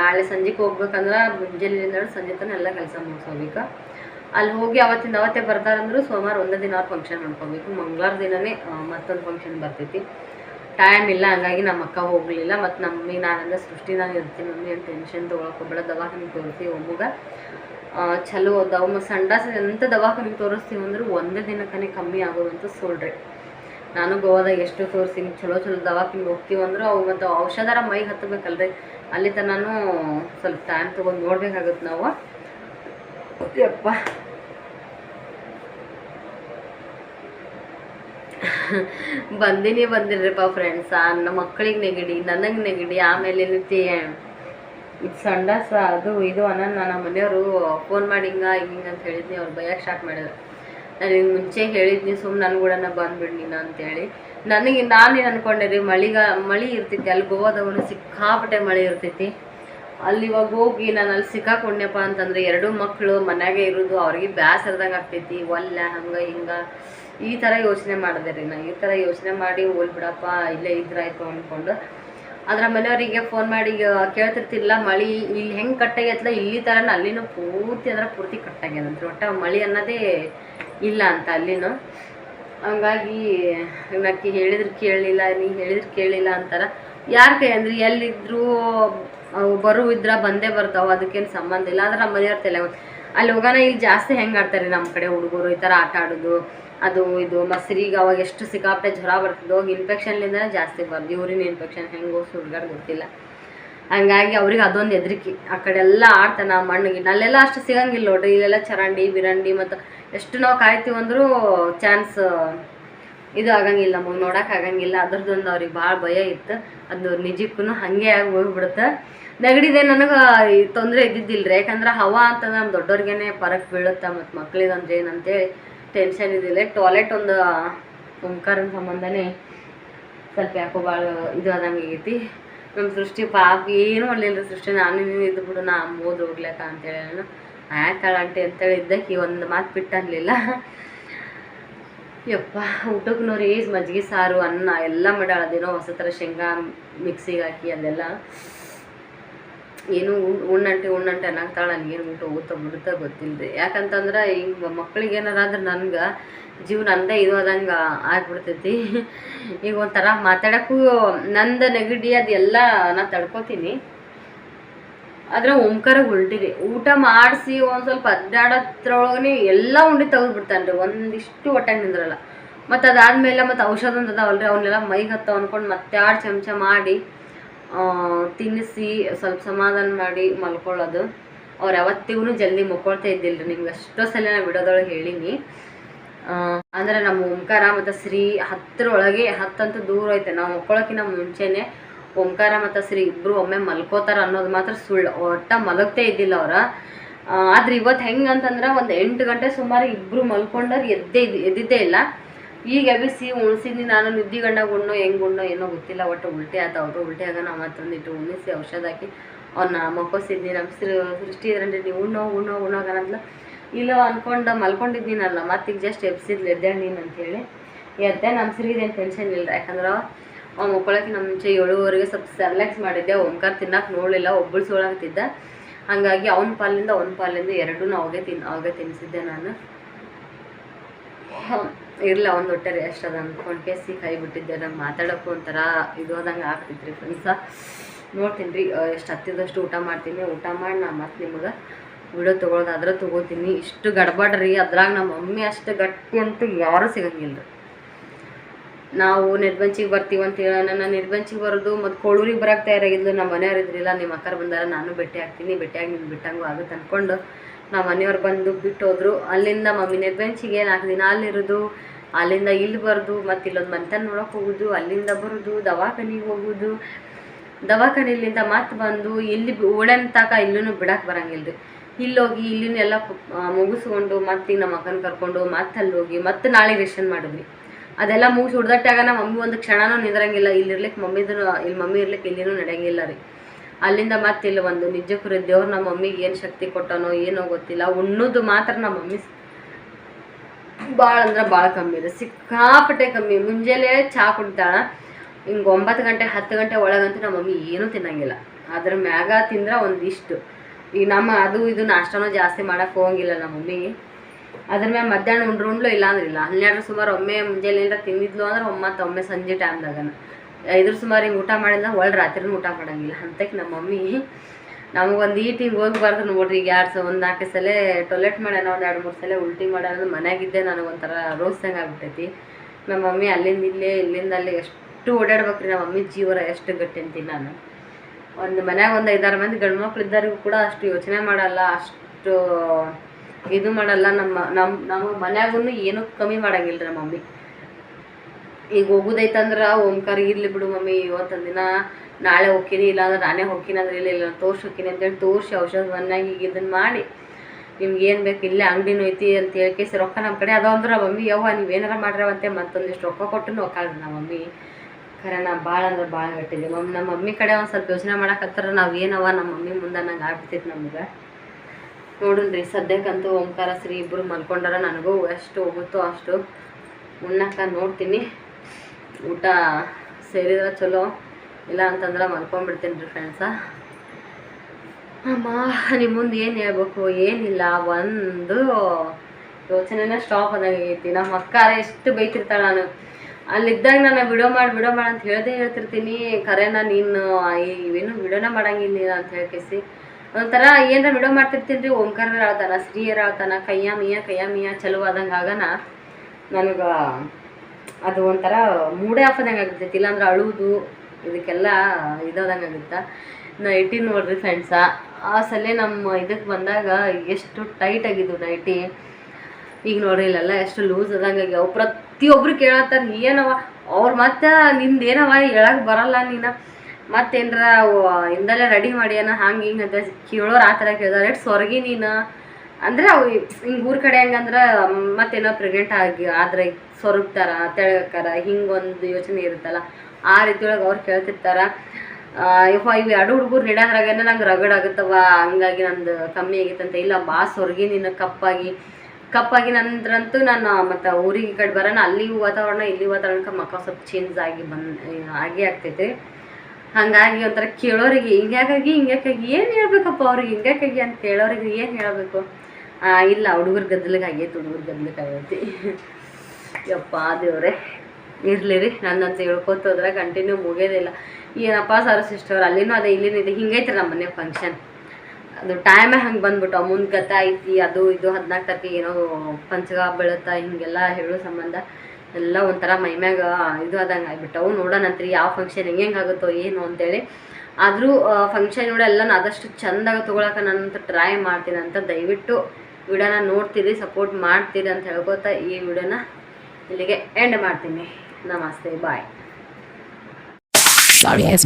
ನಾಳೆ ಸಂಜೆಗೆ ಹೋಗ್ಬೇಕಂದ್ರೆ ಮುಂಜಾನೆಯಿಂದ ಸಂಜೆ ತನಕ ಎಲ್ಲ ಕೆಲಸ ಮುಗಿಸೋಬೇಕು ಅಲ್ಲಿ ಹೋಗಿ ಅವತ್ತಿಂದ ಅವತ್ತೇ ಬರ್ತಾರಂದ್ರೂ ಸೋಮವಾರ ಒಂದೇ ದಿನ ಅವ್ರು ಫಂಕ್ಷನ್ ಮಾಡ್ಕೋಬೇಕು. ಮಂಗಳವಾರ ದಿನವೇ ಮತ್ತೊಂದು ಫಂಕ್ಷನ್ ಬರ್ತೈತಿ. ಟೈಮ್ ಇಲ್ಲ, ಹಂಗಾಗಿ ನಮ್ಮ ಅಕ್ಕ ಹೋಗಲಿಲ್ಲ. ಮತ್ತು ನಮ್ಮ ನಾನಂದ್ರೆ ಸೃಷ್ಟಿ ನಾನು ಇರ್ತೀನಿ ಮಮ್ಮಿ ಏನು ಟೆನ್ಷನ್ ತೊಗೊಳಕ್ಕೆ ಹೋಗ್ಬೇಡ ದವಾಖಾನಿಗೆ ತೋರಿಸ್ತೀವಿ ಒಮ್ಮಗ. ಚಲೋ ಮತ್ತು ಸಂಡಾಸ ಎಂಥ ದವಾಖಾನಿಗೆ ತೋರಿಸ್ತೀವಿ ಅಂದ್ರೆ ಒಂದೇ ದಿನಕ್ಕನೇ ಕಮ್ಮಿ ಆಗೋದಂತ ಅಂತ ಸುಳ್ರಿ ನಾನು ಗೋವಾದಾಗ ಎಷ್ಟು ತೋರಿಸಿನಿ ಚಲೋ ಚಲೋ ದವಾಖಾನಿಗೆ ಹೋಗ್ತೀವಿ ಅಂದ್ರೆ ಅವು ಮತ್ತು ಔಷಧರ ಮೈಗೆ ಹತ್ತಬೇಕಲ್ರಿ ಅಲ್ಲಿ ತನೂ ಸ್ವಲ್ಪ ಟೈಮ್ ತೊಗೊಂಡು ನೋಡ್ಬೇಕಾಗುತ್ತೆ ನಾವು. ಯಪ್ಪ. ಬಂದಿನಿ ಬಂದಿರ್ರಿಪ್ಪ ಫ್ರೆಂಡ್ಸ್ ನಮ್ಮ ಮಕ್ಕಳಿಗೆ ನೆಗಡಿ, ನನಗೆ ನೆಗಡಿ, ಆಮೇಲೆ ಏನೈತಿ ಇದು ಸಂಡಾಸ ಅದು, ಇದು ಅನ್ನ ನಮ್ಮ ಮನೆಯವರು ಫೋನ್ ಮಾಡಿ ಹಿಂಗ ಹಿಂಗ ಅಂತ ಹೇಳಿದ್ನಿ, ಅವ್ರು ಬೈಯಕ್ಕೆ ಸ್ಟಾರ್ಟ್ ಮಾಡಿದ್ರು. ನಾನು ನಿಮ್ಗೆ ಮುಂಚೆ ಹೇಳಿದ್ನಿ ಸುಮ್ಮನೆ ನನ್ನ ಕೂಡ ಬಂದ್ಬಿಡ್ ನೀನು ಅಂತೇಳಿ. ನನಗೆ, ನಾನೇನು ಅನ್ಕೊಂಡೆ ರೀ, ಮಳಿಗ, ಮಳೆ ಇರ್ತೈತಿ ಅಲ್ಲಿ ಗೋವಾದವನು ಸಿಕ್ಕಾಪಟ್ಟೆ ಮಳೆ ಇರ್ತೈತಿ ಅಲ್ಲಿ ಇವಾಗ ಹೋಗಿ ನಾನು ಅಲ್ಲಿ ಸಿಕ್ಕಾಕೊಂಡ್ಯಪ್ಪ ಅಂತಂದ್ರೆ ಎರಡು ಮಕ್ಕಳು ಮನ್ಯಾಗೆ ಇರೋದು, ಅವ್ರಿಗೆ ಬ್ಯಾಸರ್ದಂಗೆ ಆಗ್ತೈತಿ, ಒಲ್ಲ, ಹಂಗೆ, ಹಿಂಗೆ. ಈ ಥರ ಯೋಚನೆ ಮಾಡಿದೆ ರೀ ನಾನು ಈ ಥರ ಯೋಚನೆ ಮಾಡಿ ಹೋಲ್ ಬಿಡಪ್ಪ, ಇಲ್ಲೇ ಇದ್ರಾಯ್ತು ಅಂದ್ಕೊಂಡು ಅದ್ರ ಮನೆಯವರಿಗೆ ಫೋನ್ ಮಾಡಿ ಕೇಳ್ತಿರ್ತಿಲ್ಲ ಮಳಿ ಇಲ್ಲಿ ಹೆಂಗೆ ಕಟ್ಟಾಗೈತಲ್ಲ ಇಲ್ಲಿ ಥರನ ಅಲ್ಲಿನೂ ಪೂರ್ತಿ ಅಂದ್ರೆ ಪೂರ್ತಿ ಕಟ್ಟಾಗ್ಯದಂತ್ರಿ ಒಟ್ಟ ಮಳಿ ಅನ್ನೋದೇ ಇಲ್ಲ ಅಂತ ಅಲ್ಲಿನೂ. ಹಂಗಾಗಿ ನಕ್ಕಿ ಹೇಳಿದ್ರೆ ಕೇಳಲಿಲ್ಲ, ನೀ ಹೇಳಿದ್ರೆ ಕೇಳಲಿಲ್ಲ ಅಂತಾರ. ಯಾರ ಕೈ ಅಂದ್ರೆ ಎಲ್ಲಿದ್ರು ಅವು ಬರು ಇದ್ರ ಬಂದೇ ಬರ್ತಾವ, ಅದಕ್ಕೇನು ಸಂಬಂಧ ಇಲ್ಲ. ಆದ್ರೆ ನಮ್ಮ ಮನೆಯವ್ರ ತಲೆ ಅಲ್ಲಿ ಹೋಗೋಣ ಇಲ್ಲಿ ಜಾಸ್ತಿ ಹೆಂಗೆ ಆಡ್ತಾರೆ ನಮ್ಮ ಕಡೆ ಹುಡುಗರು, ಈ ಥರ ಆಟ ಆಡೋದು, ಅದು ಇದು. ಮಸರಿಗೆ ಅವಾಗ ಎಷ್ಟು ಸಿಕ್ಕಾಪಟ್ಟೆ ಜ್ವರ ಬರ್ತದೆ ಹೋಗಿ ಇನ್ಫೆಕ್ಷನ್ಲಿಂದ ಜಾಸ್ತಿ ಬರ್ದು ಯೂರಿನ್ ಇನ್ಫೆಕ್ಷನ್ ಹೆಂಗೆ ಸುಡ್ಗಾಡ್ ಗೊತ್ತಿಲ್ಲ. ಹಂಗಾಗಿ ಅವ್ರಿಗೆ ಅದೊಂದು ಹೆದರಿಕೆ. ಆ ಕಡೆ ಎಲ್ಲ ಆಡ್ತಾನ ಮಣ್ಣಿಗೆ ಅಲ್ಲೆಲ್ಲ ಅಷ್ಟು ಸಿಗಂಗಿಲ್ಲ ನೋಡ್ರಿ, ಇಲ್ಲೆಲ್ಲ ಚರಂಡಿ, ಬಿರಂಡಿ ಮತ್ತು ಎಷ್ಟು ನಾವು ಕಾಯ್ತೀವಿ ಅಂದರೂ ಚಾನ್ಸ್ ಇದು ಆಗಂಗಿಲ್ಲ ನಮಗೆ ನೋಡಕ್ಕೆ ಆಗಂಗಿಲ್ಲ. ಅದ್ರದ್ದೊಂದು ಅವ್ರಿಗೆ ಭಾಳ ಭಯ ಇತ್ತು. ಅದು ನಿಜಕ್ಕೂ ಹಾಗೆ ಆಗಿ ಹೋಗ್ಬಿಡುತ್ತೆ. ನೆಗಡಿದೆ ನನಗೆ ತೊಂದರೆ ಇದ್ದಿದ್ದಿಲ್ಲ ರೀ ಯಾಕಂದ್ರೆ ಹವಾ ಅಂತಂದ್ರೆ ನಮ್ಮ ದೊಡ್ಡವ್ರಿಗೇನೆ ಪರಕ್ ಬೀಳುತ್ತೆ ಮತ್ತು ಮಕ್ಳಿಗೆ ಏನಂತೇಳಿ ಟೆನ್ಷನ್ ಇದ್ದಿಲ್ಲ. ಟಾಯ್ಲೆಟ್ ಒಂದು ಓಂಕಾರನ ಸಂಬಂಧನೇ ಸ್ವಲ್ಪ ಯಾಕೋ ಭಾಳ ಇದು ಆದಂಗೆ ಆಗೈತಿ. ನಮ್ಮ ಸೃಷ್ಟಿ ಪಾಪ ಏನು ಮಾಡಲಿಲ್ಲ ಸೃಷ್ಟಿ. ನಾನು ನೀನು ಇದ್ದು ಬಿಡು ನಾ ಓದ್ ಹೋಗ್ಲಕ್ಕ ಅಂತೇಳಿ ನಾನು. ಆಯ್ತಾಳ ಆಂಟಿ ಅಂತೇಳಿ ಇದ್ದಕ್ಕೆ ಒಂದು ಮಾತು ಬಿಟ್ಟಿರಲಿಲ್ಲ. ಯಪ್ಪ ಊಟಕ್ಕೆ ನೋಡಿ ಮಜ್ಜಿಗೆ ಸಾರು, ಅನ್ನ ಎಲ್ಲ ಮಾಡ್ಯಾಳ ಅದೇನೋ ಹೊಸ ಥರ ಶೇಂಗಾ ಮಿಕ್ಸಿಗೆ ಹಾಕಿ ಅದೆಲ್ಲ. ಏನು ಉಣ್- ಉಣ್ಣಂಟಿ ಉಣ್ಣಂಟಿ ನನ್ಗೆ ನನಗೇನು ಊಟ ಊತ ಬಿಡುತ್ತಾ ಗೊತ್ತಿಲ್ಲ ಯಾಕಂತಂದ್ರೆ ಈಗ ಮಕ್ಳಿಗೆ ಏನಾರ ಅಂದ್ರೆ ನನ್ಗೆ ಜೀವನ ಅಂದೇ ಇದು ಆದಂಗೆ ಆಗ್ಬಿಡ್ತೈತಿ. ಈಗ ಒಂಥರ ಮಾತಾಡೋಕ್ಕೂ ನಂದು ನೆಗಡಿ, ಅದೆಲ್ಲ ನಾ ತಡ್ಕೊತೀನಿ. ಆದ್ರೆ ಓಂಕಾರ ಉಲ್ಟಿರಿ ಊಟ ಮಾಡಿಸಿ ಒಂದು ಸ್ವಲ್ಪ ಅಡ್ಡಾಡತ್ರೊಳಗೆ ಎಲ್ಲ ಉಂಡಿ ತೆಗೆದು ಬಿಡ್ತಾನೆ ರೀ. ಒಂದಿಷ್ಟು ಹೊಟ್ಟೆ ನಿಂದ್ರಲ್ಲ. ಮತ್ತು ಅದಾದಮೇಲೆ ಮತ್ತು ಔಷಧ ಅಂತ ಅದಾವಲ್ರಿ ಅವನ್ನೆಲ್ಲ ಮೈಗೆ ಹತ್ತವ ಅಂದ್ಕೊಂಡು ಮತ್ತೆ ಎರಡು ಚಮಚ ಮಾಡಿ ತಿನ್ನಿಸಿ, ಸ್ವಲ್ಪ ಸಮಾಧಾನ ಮಾಡಿ ಮಲ್ಕೊಳ್ಳೋದು. ಅವ್ರು ಯಾವತ್ತಿಗೂ ಜಲ್ದಿ ಮುಕ್ಕೊಳ್ತಾ ಇದ್ದಿಲ್ಲ ರೀ ನಿಮ್ಗೆ ಎಷ್ಟೋ ಸಲ ನಾ ಬಿಡೋದೊಳಗೆ ಹೇಳೀನಿ. ಅಂದ್ರೆ ನಮ್ಮ ಓಂಕಾರ ಮತ್ತು ಶ್ರೀ ಹತ್ರೊಳಗೆ ಒಳಗೆ ಹತ್ತಂತ ದೂರ ಐತೆ ನಾವು ಮಕ್ಕೊಳಕಿನ ಮುಂಚೆನೆ ಓಂಕಾರ ಮತ್ತು ಶ್ರೀ ಇಬ್ಬರು ಒಮ್ಮೆ ಮಲ್ಕೋತಾರ ಅನ್ನೋದು ಮಾತ್ರ ಸುಳ್ಳು. ಒಟ್ಟ ಮಲಗ್ತೇ ಇದ್ದಿಲ್ಲ ಅವ್ರ. ಆದ್ರೆ ಇವತ್ತು ಹೆಂಗೆ ಅಂತಂದ್ರೆ ಒಂದು ಎಂಟು ಗಂಟೆ ಸುಮಾರು ಇಬ್ಬರು ಮಲ್ಕೊಂಡಾರ ಎದ್ದೇ ಎದ್ದಿದ್ದೇ ಇಲ್ಲ. ಈಗ ಎಬ್ಬಿಸಿ, ಉಣಿಸಿದ್ನಿ ನಾನು, ನಿದ್ದಿ ಗಂಡ ಉಣ್ಣೋ, ಹೆಂಗೆ ಉಣ್ಣೋ ಏನೋ ಗೊತ್ತಿಲ್ಲ. ಒಟ್ಟು ಉಲ್ಟಿ ಆತಾವ್ರು ಉಲ್ಟೆ ಆಗ ನಾವು ಮತ್ತೊಂದಿಟ್ಟು ಉಣಿಸಿ ಔಷಧ ಹಾಕಿ ಅವ್ನ ಮಕ್ಕೋಸಿದ್ನಿ ನಮ್ಮ ಸೃ, ಸೃಷ್ಟಿ ಇದ್ರಂటే ನೀವು ಉಣ್ಣೋ ಉಣ್ಣೋ ಉಣ್ಣೋಗನಂದ್ಲ ಇಲ್ಲ ಅನ್ಕೊಂಡು ಮಲ್ಕೊಂಡಿದ್ದೀನಲ್ಲ ಮತ್ತೀಗ ಜಸ್ಟ್ ಎಬ್ಸಿದ್ಲು ಎದ್ದೆ ನೀನು ಅಂತೇಳಿ ಎದ್ದೆ ನಮ್ಮ ಸರಿಗೇನು ಟೆನ್ಷನ್ ಇಲ್ಲ ಯಾಕಂದ್ರೆ ಅವ್ನು ಮಕ್ಕಳಕ್ಕೆ ನಮ್ಮ ಮುಂಚೆ ಏಳುವರೆಗೆ ಸ್ವಲ್ಪ ಸೆರ್ಲೆಕ್ಸ್ ಮಾಡಿದ್ದೆ. ಓಂಕಾರ ತಿನ್ನಕ್ಕೆ ನೋಡಲಿಲ್ಲ ಒಬ್ಬಳು ಸೋಳಾಗ್ತಿದ್ದ ಹಾಗಾಗಿ ಅವನ ಪಾಲಿಂದ ಅವ್ನ ಪಾಲಿಂದ ಎರಡೂ ಅವಾಗೆ ತಿನ್, ಅವಾಗೆ ತಿನ್ನಿಸಿದ್ದೆ ನಾನು. ಇರಲಿಲ್ಲ ಒಂದು ಹೊಟ್ಟೆ ರೆಸ್ಟ್ ಅದ ಅಂದ್ಕೊಂಡು ಕೇಸಿ ಕೈ ಬಿಟ್ಟಿದ್ದೆ. ನಂಗೆ ಮಾತಾಡೋಕ್ಕೂ ಒಂಥರ ಇದು ಆದಂಗೆ ಆಗ್ತಿತ್ತು ಫ್ರೆಂಡ್ಸ ನೋಡ್ತೀನಿ ರೀ, ಎಷ್ಟು ಹತ್ತಿದಷ್ಟು ಊಟ ಮಾಡ್ತೀನಿ. ಊಟ ಮಾಡಿ ನಾ ಮತ್ತೆ ನಿಮಗೆ ವಿಡಿಯೋ ತೊಗೊಳೋದಾದ್ರೆ ತೊಗೋತೀನಿ. ಇಷ್ಟು ಗಡಬಡ್ರಿ ಅದ್ರಾಗ ನಮ್ಮ ಮಮ್ಮಿ ಅಷ್ಟು ಗಟ್ಟಿ ಅಂತೂ ಯಾರೂ ಸಿಗಂಗಿಲ್ಲ ರೀ ನಾವು ನಿರ್ಬಂಚಿಗೆ ಬರ್ತೀವಿ ಅಂತ ಹೇಳೋಣ. ನಾನು ನಿರ್ಬಂಚಿಗೆ ಬರೋದು ಮತ್ತು ಕೋಳೂರಿಗೆ ಬರೋಕ್ಕೆ ತಯಾರಾಗಿದ್ಲು ನಮ್ಮ ಮನೆಯವ್ರು ಇದ್ರಿಲ್ಲ, ನಿಮ್ಮ ಅಕ್ಕರು ಬಂದಾರ, ನಾನು ಭೇಟಿ ಆಗ್ತೀನಿ, ಭೇಟಿಯಾಗಿ ನಿಮ್ಗೆ ಬಿಟ್ಟಂಗೂ ಆಗುತ್ತೆ ಅಂದ್ಕೊಂಡು ನಮ್ಮ ಮನೆಯವ್ರು ಬಂದು ಬಿಟ್ಟು ಹೋದ್ರು. ಅಲ್ಲಿಂದ ಮಮ್ಮಿ ನಿರ್ಬಂಚಿಗೆ ನಾಲ್ಕು ದಿನ ಅಲ್ಲಿರೋದು, ಅಲ್ಲಿಂದ ಇಲ್ಲಿ ಬರೋದು ಮತ್ತು ಇಲ್ಲೊಂದು ಮಂತನ ನೋಡೋಕೆ ಹೋಗೋದು, ಅಲ್ಲಿಂದ ಬರೋದು, ದವಾಖಾನಿಗೆ ಹೋಗೋದು. ದವಾಖಾನೆಲಿಂದ ಮತ್ತೆ ಬಂದು ಇಲ್ಲಿ ಓಡನ್ ತಾಕ ಇಲ್ಲೂ ಬಿಡಕ್ಕೆ ಬರಂಗಿಲ್ಲ ರೀ ಇಲ್ಲೋಗಿ ಇಲ್ಲಿನೆಲ್ಲ ಮುಗಿಸ್ಕೊಂಡು ಮತ್ತೆ ನಮ್ಮ ಅಕ್ಕನ ಕರ್ಕೊಂಡು ಮತ್ತೆ ಅಲ್ಲಿ ಹೋಗಿ ಮತ್ತೆ ನಾಳೆ ರೇಷನ್ ಮಾಡಿದ್ವಿ ಅದೆಲ್ಲ ಮುಗಿಸಿ ಹುಡ್ದಟ್ಟಾಗ ನಮ್ಮ ಮಮ್ಮಿ ಒಂದು ಕ್ಷಣನೂ ನಿಂದ್ರಂಗಿಲ್ಲ. ಇಲ್ಲಿರ್ಲಿಕ್ಕೆ ಮಮ್ಮಿದು, ಇಲ್ಲಿ ಮಮ್ಮಿ ಇರ್ಲಿಕ್ಕೆ ಇಲ್ಲಿನೂ ನಡೆಯಂಗಿಲ್ಲ ರೀ. ಅಲ್ಲಿಂದ ಮತ್ತೆ ಇಲ್ಲಿ ಒಂದು ನಿಜಕ್ಕೂ ರೀ ದೇವ್ರು ನಮ್ಮ ಮಮ್ಮಿಗೆ ಏನು ಶಕ್ತಿ ಕೊಟ್ಟನೋ ಏನೋ ಗೊತ್ತಿಲ್ಲ. ಉಣ್ಣೋದು ಮಾತ್ರ ನಮ್ಮ ಮಮ್ಮಿ ಭಾಳ ಅಂದ್ರೆ ಭಾಳ ಕಮ್ಮಿ ರೀ. ಸಿಕ್ಕಾಪಟ್ಟೆ ಕಮ್ಮಿ. ಮುಂಜಾನೆ ಚಹಾ ಕುಡಿತಾಳ. ಹಿಂಗೆ ಒಂಬತ್ತು ಗಂಟೆ, ಹತ್ತು ಗಂಟೆ ಒಳಗಂತೂ ನಮ್ಮ ಮಮ್ಮಿ ಏನೂ ತಿನ್ನಂಗಿಲ್ಲ. ಅದ್ರ ಮ್ಯಾಗ ತಿಂದ್ರೆ ಒಂದಿಷ್ಟು. ಈಗ ನಮ್ಮ ಅದು ಇದು ನಾಷ್ಟನೂ ಜಾಸ್ತಿ ಮಾಡಕ್ಕೆ ಹೋಗಂಗಿಲ್ಲ ನಮ್ಮ ಮಮ್ಮಿ. ಅದ್ರ ಮ್ಯಾಗ ಮಧ್ಯಾಹ್ನ ಉಂಡ್ರು ಉಂಡ್ಲು ಇಲ್ಲ ಅಂದ್ರೆ ಇಲ್ಲ ಸುಮಾರು ಒಮ್ಮೆ ಮುಂಜಾನೆ ಏನಾರ ತಿಂದಿದ್ಲು ಅಂದ್ರೆ ಒಮ್ಮತ್ತು ಒಮ್ಮೆ ಸಂಜೆ ಟೈಮ್ದಾಗನ ಐದ್ರ ಸುಮಾರು ಹಿಂಗೆ ಊಟ ಮಾಡಿಲ್ಲ ಒಳ್ಳೆ ರಾತ್ರಿನೂ ಊಟ ಮಾಡಂಗಿಲ್ಲ. ಅಂತಕ್ಕೆ ನಮ್ಮ ಮಮ್ಮಿ ನಮಗೊಂದು ಈಟ್ ಹಿಂಗೆ ಹೋಗಿ ಬರ್ದು ನೋಡ್ರಿ ಈಗ ಎರಡು ಸಲ ಒಂದು ನಾಲ್ಕು ಸಲ ಟೊಯ್ಲೆಟ್ ಮಾಡ್ಯಾನ, ಒಂದು ಎರಡು ಮೂರು ಸಲ ಉಲ್ಟಿ ಮಾಡ್ಯಾನ ಮನ್ಯಾಗಿದ್ದೆ ನನಗೊಂಥರ ರೋಸ್ದಂಗೆ ಆಗ್ಬಿಟ್ಟೈತಿ. ನಮ್ಮ ಮಮ್ಮಿ ಅಲ್ಲಿಂದ ಇಲ್ಲೇ, ಇಲ್ಲಿಂದ ಅಲ್ಲಿ ಎಷ್ಟು ಓಡಾಡ್ಬೇಕ್ರಿ ನಮ್ಮ ಮಮ್ಮಿ ಜೀವರ ಎಷ್ಟು ಗಟ್ಟಿ ಅಂತೀನಿ ನಾನು. ಒಂದು ಮನ್ಯಾಗ ಒಂದು ಐದಾರು ಮಂದಿ ಗಂಡು ಮಕ್ಳು ಕೂಡ ಅಷ್ಟು ಯೋಚನೆ ಮಾಡಲ್ಲ, ಅಷ್ಟು ಇದು ಮಾಡಲ್ಲ, ನಮ್ಮ ನಮ್ಮ ನಮ್ಮ ಮನ್ಯಾಗೂ ಏನೂ ಕಮ್ಮಿ ಮಾಡಂಗಿಲ್ಲ ನಮ್ಮ ಮಮ್ಮಿ. ಈಗ ಹೋಗುದೈತಂದ್ರೆ ಓಂಕಾರ ಇರ್ಲಿ ಬಿಡು ಮಮ್ಮಿ, ಇವತ್ತೊಂದು ದಿನ ನಾಳೆ ಹೋಗ್ತೀನಿ ಇಲ್ಲ ಅಂದ್ರೆ ನಾನೇ ಹೋಗ್ತೀನಿ ಅಂದ್ರೆ ಇಲ್ಲ ಇಲ್ಲ, ತೋರ್ಸಿ ಹೋಗ್ತೀನಿ ಅಂತೇಳಿ ತೋರಿಸಿ ಔಷಧವನ್ನಾಗಿ ಈಗ ಇದನ್ನು ಮಾಡಿ, ನಿಮ್ಗೆ ಏನು ಬೇಕು ಇಲ್ಲೇ ಅಂಗಡಿನೂ ಐತಿ ಅಂತ ಹೇಳ್ಕೇಸಿ ರೊಕ್ಕ ನಮ್ಮ ಕಡೆ ಅದಾವ ಅಂದ್ರೆ ಮಮ್ಮಿ, ಯವ್ವ ನೀವು ಏನಾರ ಮಾಡ್ರವಂತೆ ಮತ್ತೊಂದಿಷ್ಟು ರೊಕ್ಕ ಕೊಟ್ಟು ಹೋಗ್ಕಾಳ್ರಿ ನಮ್ಮ ಮಮ್ಮಿ. ಖರೆ ನಾ ಭಾಳ ಅಂದ್ರೆ ಭಾಳ ಗಟ್ಟಿದ್ದೆ ಮಮ್ಮಿ ನಮ್ಮ ಮಮ್ಮಿ ಕಡೆ ಒಂದು ಸ್ವಲ್ಪ ಯೋಚನೆ ಮಾಡೋಕತ್ತಾರ, ನಾವು ಏನವ ನಮ್ಮ ಮಮ್ಮಿ ಮುಂದೆ ನಂಗೆ ಆಗ್ಬಿಡ್ತೈತಿ ನಮ್ಗೆ. ನೋಡ್ರಿ ಸದ್ಯಕ್ಕಂತೂ ಓಂಕಾರ ಶ್ರೀ ಇಬ್ಬರು ಮಲ್ಕೊಂಡಾರ ನನಗೂ ಎಷ್ಟು ಹೋಗುತ್ತೋ ಅಷ್ಟು ಉಣ್ಣಕ್ಕ ನೋಡ್ತೀನಿ. ಊಟ ಸೇರಿದ್ರೆ ಚಲೋ, ಇಲ್ಲ ಅಂತಂದ್ರೆ ಮಲ್ಕೊಂಡ್ಬಿಡ್ತೀನಿ ರೀ ಫ್ರೆಂಡ್ಸ ಅಮ್ಮ ನಿಮ್ಮ ಮುಂದೆ ಏನು ಹೇಳ್ಬೇಕು? ಏನಿಲ್ಲ, ಒಂದು ಯೋಚನೆನೇ ಸ್ಟಾಪ್ ಆದಂಗೈತಿ ನಮ್ಮ ಅಕ್ಕ ಎಷ್ಟು ಬೈತಿರ್ತಾಳೆ ನಾನು. ಅಲ್ಲಿದ್ದಾಗ ನಾನು ವಿಡಿಯೋ ಮಾಡಿ ವಿಡಿಯೋ ಮಾಡಿ ಅಂತ ಹೇಳ್ದೆ ಹೇಳ್ತಿರ್ತೀನಿ. ಕರೆನ ನೀನು ಇವೇನು ವಿಡಿಯೋನ ಮಾಡಂಗಿಲ್ಲ ಅಂತ ಹೇಳ್ಕೇಸಿ ಒಂಥರ ಏನರ ವಿಡಿಯೋ ಮಾಡ್ತಿರ್ತೀನಿ ರೀ ಓಂಕಾರ ಆಳ್ತಾನ ಶ್ರೀಯರ ಆಳ್ತಾನ ಕೈಯಾ ಮಿಯ, ಕೈಯ ಮಿಯ ಚಲೋ ಆದಂಗೆ ಆಗನ? ನನಗೆ ಅದು ಒಂಥರ ಮೂಡೇ ಆಫದಂಗೆ ಆಗ್ತೈತಿ ಇಲ್ಲಾಂದ್ರೆ ಅಳುವುದು, ಇದಕ್ಕೆಲ್ಲ ಇದಾದಂಗೆ ಆಗುತ್ತೆ? ನೈಟಿ ನೋಡ್ರಿ ಫ್ರೆಂಡ್ಸ ಆ. ಸಲ ನಮ್ಮ ಇದಕ್ಕೆ ಬಂದಾಗ ಎಷ್ಟು ಟೈಟ್ ಆಗಿದ್ವು ನೈಟಿ ಈಗ ನೋಡ್ರಿ ಇಲ್ಲೆಲ್ಲ ಎಷ್ಟು ಲೂಸ್ ಅದಂಗೆ ಆಗ್ಯಾವ. ಪ್ರತಿಯೊಬ್ರು ಕೇಳತ್ತಾರ ಏನವ ಅವ್ರು ಮತ್ತೆ ಏನವ? ಹೇಳಕ್ಕೆ ಬರಲ್ಲ ನೀನು. ಮತ್ತೇನ್ರ ಇಂದಲೇ ರೆಡಿ ಮಾಡ್ಯಾನ, ಹಂಗೆ ಹಿಂಗೆ ಅಂತ ಕೇಳೋರು ಆ ಥರ ಕೇಳಿದಾರೆ. ಎಷ್ಟು ಸೊರಗಿ ನೀನು. ಅಂದ್ರೆ ಅವು ಹಿಂಗೆ ಊರ ಕಡೆ ಹೆಂಗಂದ್ರೆ ಮತ್ತೇನೋ ಪ್ರೆಗ್ನೆಂಟ್ ಆಗಿ, ಆದ್ರೆ ಸೊರಗ್ತಾರ ತೆಳಗಕ್ಕಾರ ಒಂದು ಯೋಚನೆ ಇರುತ್ತಲ್ಲ, ಆ ರೀತಿಯೊಳಗೆ ಅವ್ರು ಕೇಳ್ತಿರ್ತಾರೆ. ಯಪ್ಪ, ಇವು ಎರಡು ಹುಡುಗರು ನಡೆಯೋದ್ರಾಗನೇ ನಂಗೆ ರಗಡ್ ಆಗುತ್ತವ ಹಂಗಾಗಿ ನಂದು ಕಮ್ಮಿ ಆಗಿತ್ತಂತ ಇಲ್ಲ, ಬಾ, ಸ್ವರ್ಗಿ ನೀನು ಕಪ್ಪಾಗಿ. ಕಪ್ಪಾಗಿ ನಂತರಂತೂ ನಾನು ಮತ್ತು ಊರಿಗೆ ಕಡೆ ಬರೋಣ, ಅಲ್ಲಿ ವಾತಾವರಣ, ಇಲ್ಲಿ ವಾತಾವರಣಕ್ಕೆ ಮಕ್ಕ ಸ್ವಲ್ಪ ಚೇಂಜ್ ಆಗಿ ಬಂದು, ಆಗೇ ಆಗ್ತೈತೆ. ಹಾಗಾಗಿ ಒಂಥರ ಕೇಳೋರಿಗೆ, ಹಿಂಗ್ಯಾಕಾಗಿ ಹಿಂಗ್ಯಾಕಾಗಿ ಏನು ಹೇಳ್ಬೇಕಪ್ಪ ಅವ್ರಿಗೆ, ಹಿಂಗ್ಯಾಕಾಗಿ ಅಂತ ಕೇಳೋರಿಗೆ ಏನು ಹೇಳಬೇಕು? ಇಲ್ಲ, ಹುಡುಗರ ಗದ್ದಲಿಗೆ ಆಗೈತೆ ಹುಡುಗರ ಗದ್ದಲಿಗೆ ಆಗೈತಿ ಯಪ್ಪ ದೇವ್ರೆ, ಇರ್ಲಿ ರೀ, ನನ್ನಂತ ಹೇಳ್ಕೊತ ಹೋದ್ರೆ ಕಂಟಿನ್ಯೂ ಮುಗಿಯೋದಿಲ್ಲ ಏನಪ್ಪ ಸರ್ ಸಿಸ್ಟರ್, ಅಲ್ಲಿನೂ ಅದೇ, ಇಲ್ಲಿನೂ ಇದೆ, ಹಿಂಗೈತ್ರಿ ನಮ್ಮ ಮನೆ ಫಂಕ್ಷನ್ ಅದು ಟೈಮೇ ಹಂಗೆ ಬಂದ್ಬಿಟ್ಟು, ಮುಂದೆ ಗತ ಐತಿ, ಅದು ಇದು, ಹದಿನಾಲ್ಕು ತಾರೀಕಿಗೆ ಏನೋ ಪಂಚಗ ಬೀಳುತ್ತಾ ಹಿಂಗೆಲ್ಲ ಹೇಳೋ ಸಂಬಂಧ. ಎಲ್ಲ ಒಂಥರ ಮೈಮ್ಯಾಗ ಇದು ಆದಂಗೆ ಆಗ್ಬಿಟ್ಟವು ನೋಡೋಣಂತ್ರಿ ಯಾವ ಫಂಕ್ಷನ್ ಹೆಂಗೆ ಹೆಂಗೆ ಆಗುತ್ತೋ ಏನು ಅಂತೇಳಿ. ಆದರೂ ಫಂಕ್ಷನ್ ನೋಡಿ ಎಲ್ಲ ಆದಷ್ಟು ಚಂದಾಗ ತೊಗೊಳಕ್ಕೆ ನಾನು ಟ್ರೈ ಮಾಡ್ತೀನಿ ಅಂತ ದಯವಿಟ್ಟು ವಿಡಿಯೋನ ನೋಡ್ತೀರಿ ಸಪೋರ್ಟ್ ಮಾಡ್ತೀರಿ ಅಂತ ಹೇಳ್ಕೊತಾ ಈ ವಿಡಿಯೋನ ಇಲ್ಲಿಗೆ ಎಂಡ್ ಮಾಡ್ತೀನಿ. ನಮಸ್ತೆ ಬಾಯ್ Sorry it's.